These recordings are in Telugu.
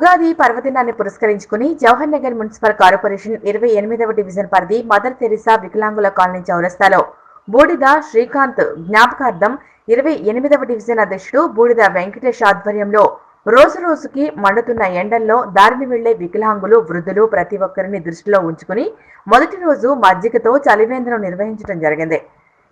ఉగాది పర్వదినాన్ని పురస్కరించుకుని జవహర్ నగర్ మున్సిపల్ కార్పొరేషన్ ఇరవై ఎనిమిదవ డివిజన్ పరిధి మదర్ తెరిసా వికలాంగుల కాలనీ చౌరస్తాలో. బూడిద శ్రీకాంత్ జ్ఞాపకార్థం ఇరవై ఎనిమిదవ డివిజన్ అధ్యక్షుడు బూడిద వెంకటేష్ ఆధ్వర్యంలో రోజు రోజుకి మండుతున్న ఎండల్లో దారిని వెళ్ళే వికలాంగులు వృద్ధులు ప్రతి ఒక్కరిని దృష్టిలో ఉంచుకుని మొదటి రోజు మజ్జిగతో చలివేంద్రం నిర్వహించడం జరిగింది.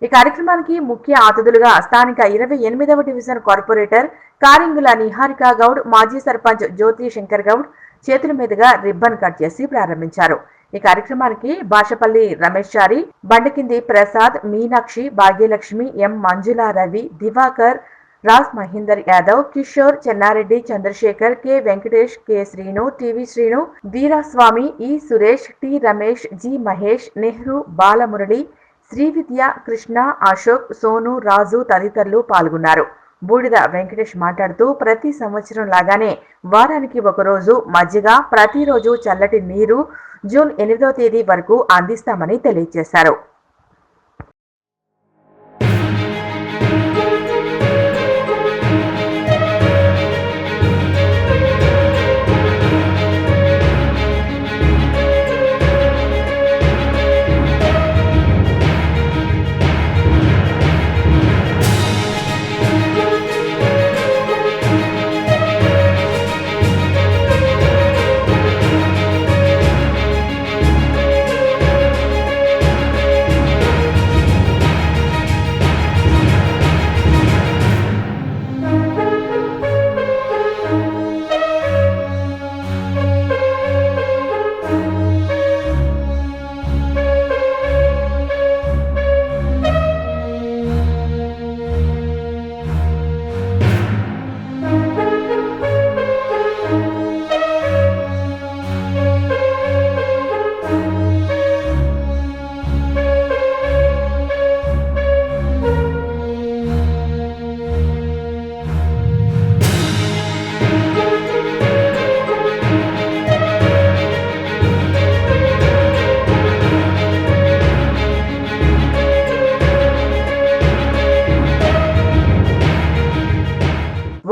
ఈ కార్యక్రమానికి ముఖ్య అతిథులుగా స్థానిక ఇరవై ఎనిమిదవ డివిజన్ కార్పొరేటర్ కారింగుల నిహారిక గౌడ్ మాజీ సర్పంచ్ జ్యోతి శంకర్ గౌడ్ చేతుల మీదుగా రిబ్బన్ కట్ చేసి ప్రారంభించారు. ఈ కార్యక్రమానికి Bashapalli Ramesh Chari Bandakindi Prasad Meenakshi Bhagyalakshmi M Manjula Ravi Diwakar Raj Mahender Yadav Kishore Chennareddy Chandrashekar K Venkatesh K Srinu TV Srinu Veeraswamy E Suresh T Ramesh G Mahesh Nehru Balamurali Sri Vidya Krishna Ashok Sonu Raju తదితరులు పాల్గొన్నారు. బూడిద వెంకటేష్ మాట్లాడుతూ ప్రతి సంవత్సరం లాగానే వారానికి ఒకరోజు మజ్జిగ ప్రతిరోజు చల్లటి నీరు జూన్ ఎనిమిదో తేదీ వరకు అందిస్తామని తెలియజేశారు.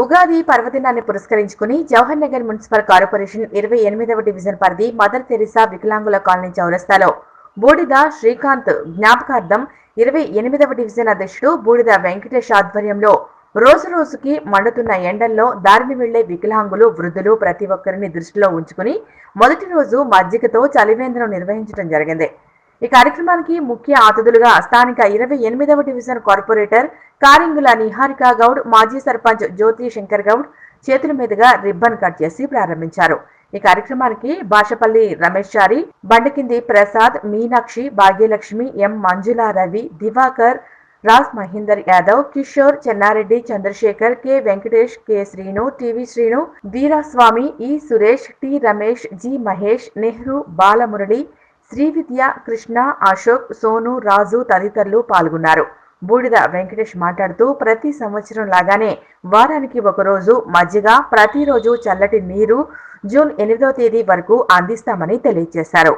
ఉగాది పర్వదినాన్ని పురస్కరించుకుని జవహర్ నగర్ మున్సిపల్ కార్పొరేషన్ ఇరవై ఎనిమిదవ డివిజన్ పరిధి మదర్ తెరిసా వికలాంగుల కాలనీ చౌరస్తాలో. బూడిద శ్రీకాంత్ జ్ఞాపకార్థం ఇరవై ఎనిమిదవ డివిజన్ అధ్యక్షుడు బూడిద వెంకటేష్ ఆధ్వర్యంలో రోజు రోజుకి మండుతున్న ఎండల్లో దారిని వెళ్ళే వికలాంగులు వృద్ధులు ప్రతి ఒక్కరిని దృష్టిలో ఉంచుకుని మొదటి రోజు మజ్జిగతో చలివేంద్రం నిర్వహించడం జరిగింది. ఈ కార్యక్రమానికి ముఖ్య అతిథులుగా స్థానిక ఇరవై ఎనిమిదవ డివిజన్ కార్పొరేటర్ కారింగుల నిహారిక గౌడ్ మాజీ సర్పంచ్ జ్యోతి శంకర్ గౌడ్ చేతుల మీదుగా రిబ్బన్ కట్ చేసి ప్రారంభించారు. ఈ కార్యక్రమానికి Bashapalli Ramesh Chari Bandakindi Prasad Meenakshi Bhagyalakshmi M Manjula Ravi Diwakar Raj Mahender Yadav Kishore Chennareddy Chandrashekar K Venkatesh K Srinu TV Srinu Veeraswamy E Suresh T Ramesh G Mahesh Nehru Balamurali Srividya Krishna Ashok Sonu Raju తదితరులు పాల్గొన్నారు. బూడిద వెంకటేష్ మాట్లాడుతూ ప్రతి సంవత్సరం లాగానే వారానికి ఒకరోజు మజ్జిగ ప్రతిరోజు చల్లటి నీరు జూన్ ఎనిమిదో తేదీ వరకు అందిస్తామని తెలియజేశారు.